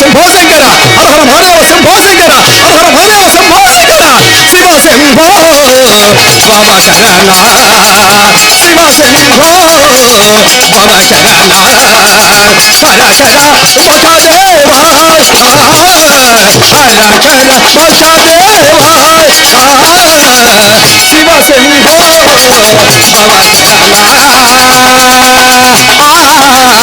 से बहुत तेरा हम हमारा से बहुत तेरा हम हमारा से बहुत तेरा शिवा से बो बाबा शरणा शिवा से बो बाबा शरणा सारा शरा बचा देवा सारा शरा बचा देवा शिवा से बो बाबा शरणा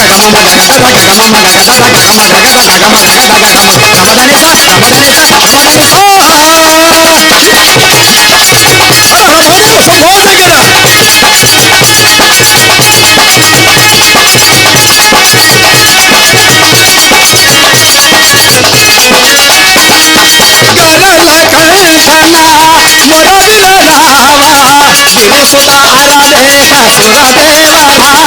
Casaban las casaban, casaban las casaban, casaban las vacas, hagamos que se haga vaca loca. Cabadanezas, cabadanezas, cabadanezas. ಸುರದೇವ ಭಾವ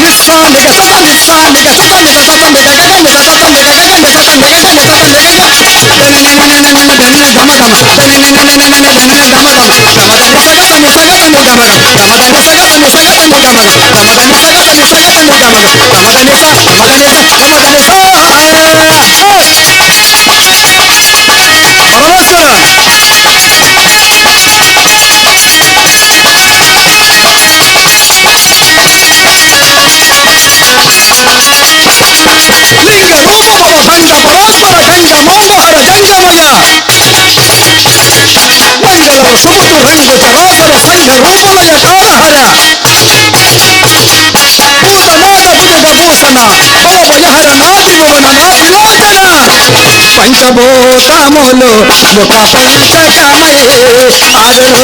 It's on, it's on, it's on. Let's go! భవభయహర నాటి యువన నాటి లోచన పంచభూతములు ముఖ పంచకమై ఆదరు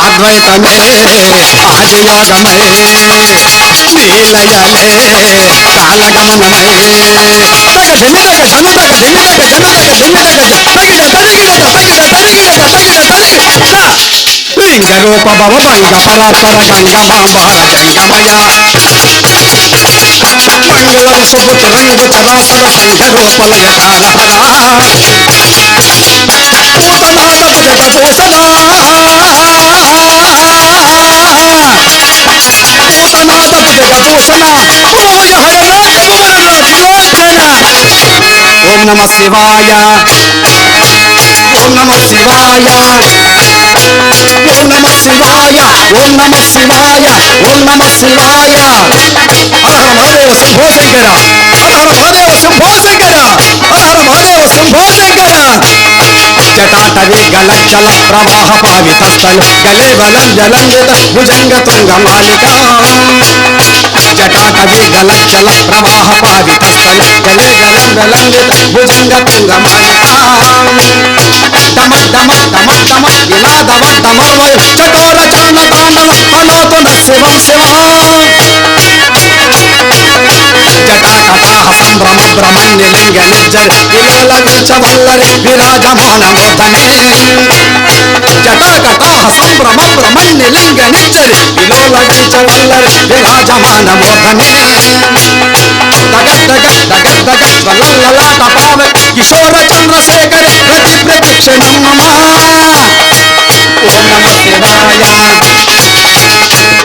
అద్వైతమే ఆదియోగమై ధిమిదగ తగిడ తరిగిడత తగిడ తరిగిడత తగిడ తరిగిడత లింగ రూప భవ భంగ పరాత్పర గంగ మాంబహర గంగమయ మంగళం సుభుత రంగు చరాచర సంఘ రూపలయ కాలహర పూతనాథ భుజగ భూషణ నమ శివాయ ఓం నమ శివాయ ఓం నమ శివాయ ఓం నమ శివాయ ఓం నమ శివాయ హర హర మహాదేవ శంభో శంకర హర హర మహాదేవ శంభో శంకర హర హర మహాదేవ శంభో శంకర జటాటవి గలచ్చల ప్రవాహ పావితస్థలు గలే బలం జలంజిత భుజంగ తుంగ మాలిక జటాకవి గల జల ప్రవాహ పావితస్థలు గలే జలం జలంజిత భుజంగ తుంగ మాలిక తమ తమ తమ డమ ఇలా దమ తమ డమర్వై చకోర చాన తాండవ హనోతు శివం శివం జటా కటాహ సంభ్రమ భ్రమణ్య లింగ నిర్జరి విలోల విల్చ వల్లరి విరాజమాన మూర్ధనే ஜட்டாகட்டா சம்பிரமம் மைனி லிங்க நிச்சரி விலோலகிச்சவல்லர் விராஜமான மோகனே தகத் தகத் தகத் தகத் தபாவ கிஷோர சந்திரசேகர பிரதி பிரதட்சிணம் மம ஓம் நம சிவாய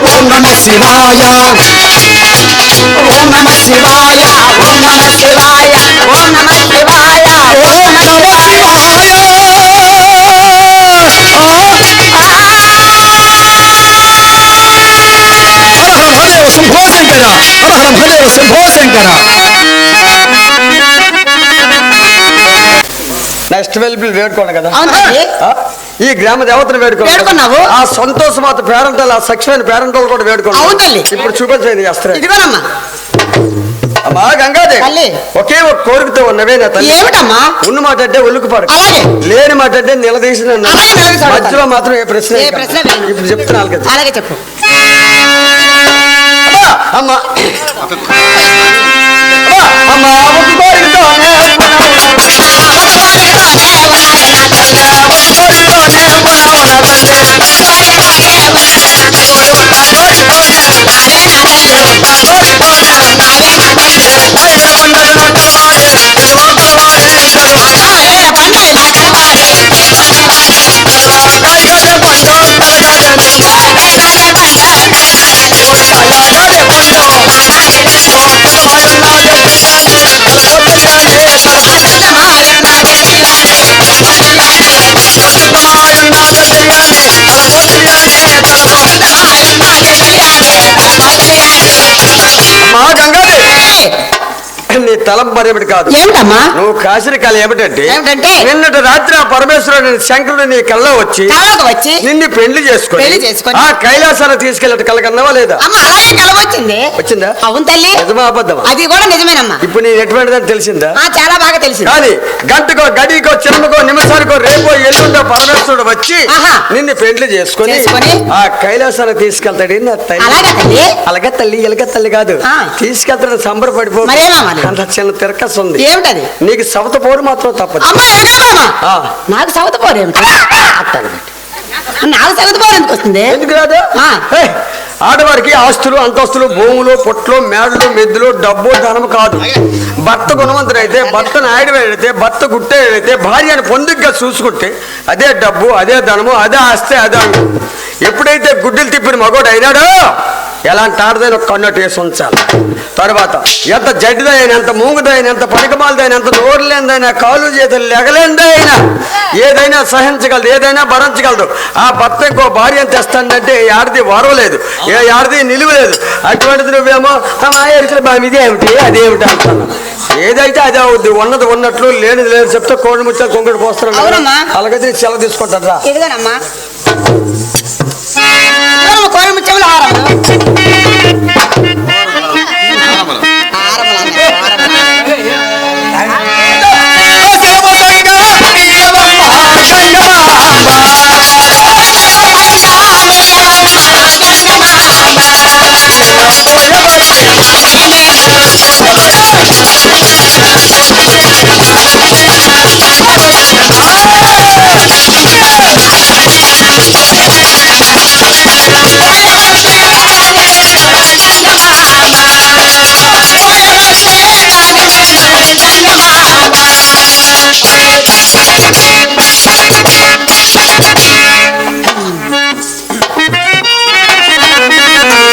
ஓம் நம சிவாய ஓம் நம சிவாய ஓம் நம சிவாய. శంకర మహాదేవ శంభో శంకర నెక్స్ట్ వెళ్ళి వేడుకోండి కదా? ఈ గ్రామ దేవతను వేడుకున్నావు. ఆ సంతోష మాత పేరంటాలు ఆ సఖ్యమైన పేరంటాలు కూడా తల్లి. ఇప్పుడు చూపించండి చేస్తారు ఇదిగోనమ్మా అమ్మా గంగాదేవి తల్లి. ఒకే ఒక కోరికతో ఉన్నవే నా తల్లి ఏమిటమ్మా ఉన్న మాట అంటే ఒళ్ళుకు పడు అలాగే. లేని మాట అంటే నిలదీసి నన్ను అలాగే నిలదీసి అడుగుతాను. మధ్యలో మాత్రం ఏ ప్రశ్న ఏ కాదు. ప్రశ్న లేదు. ఇప్పుడు చెప్తున్నాను కదా అలాగే చెప్పు আমার তালাব্বা మరేమిటి కాదు. ఏమిటమ్మా నువ్వు కాసిన కళ ఏమిటంటే ఏమిటంటే? నిన్నటి రాత్రి ఆ పరమేశ్వరుడు శంకరుడు నీ కళ్ళలో వచ్చి వచ్చి నిన్ను పెళ్ళి చేసుకొని పెళ్ళి చేసుకొని ఆ కైలాసాన్ని తీసుకెళ్ళట కలకన్నావా లేదా? అమ్మ అలాగే కలవచ్చింది వచ్చిందా? అవును తల్లి. నిజమా అబద్ధమా? అది కూడా నిజమేనమ్మా. ఇప్పుడు నేను ఎటువంటిదని తెలిసిందా? చాలా బాగా తెలిసింది. కానీ గంటకో గడికో చిన్నకో నిమిషానికో రేపో ఎల్లుండో పరమేశ్వరుడు వచ్చి. నిన్ను పెళ్ళి చేసుకొని ఆ కైలాసానికి తీసుకెళ్తాడు అలాగా తల్లి? ఎలగ తల్లి కాదు. తీసుకెళ్తాడు సంబరపడిపో? అంత చిన్న తిరకస్ ఉంది ఏమిటది? నీకు సవత పోరు మాత్రం తప్పదు. నాకు సవత పోరు ఏమిటి? నాకు సవత పోరు ఎందుకు వస్తుంది? ఎందుకు రాదు? ఆడవారికి ఆస్తులు అంతస్తులు భూములు పొట్లు మేడలు మెద్దులు డబ్బు ధనం కాదు. భర్త గుణవంతుడైతే భర్త నాయుడు భర్త గుట్టేడైతే భార్యను పొందిగ్గా చూసుకుంటే అదే డబ్బు అదే ధనము అదే ఆస్తి అదే. ఎప్పుడైతే గుడ్డలు తిప్పిన మగోడు అయినాడో ఎలాంటి ఆడదైనా ఒక కన్నట్టు వేసి ఉంచాలి. తర్వాత ఎంత జడ్డిదైన ఎంత మూగుదైన ఎంత పనికమాలదైన ఎంత నోరు లేనిదైనా కాలు చేతులు లెగలేనిదైనా ఏదైనా సహించగలదు ఏదైనా భరించగలదు. ఆ భర్త ఇంకో భార్యను తెస్తానంటే ఆడది వరవలేదు ఏ ఆడది నిలువలేదు. అటువంటిది నువ్వేమో మా ఎరుకల బామి ఇదేమిటి అదేమిటి అంటున్నావు ఏదైతే అదే అవుద్ది ఉన్నది ఉన్నట్లు లేనిది లేదు చెప్తే కోడి ముచ్చాలు కొంగుడు పోస్తున్నాడు. అలాగైతే సెలవు తీసుకుంటాడు Yeah.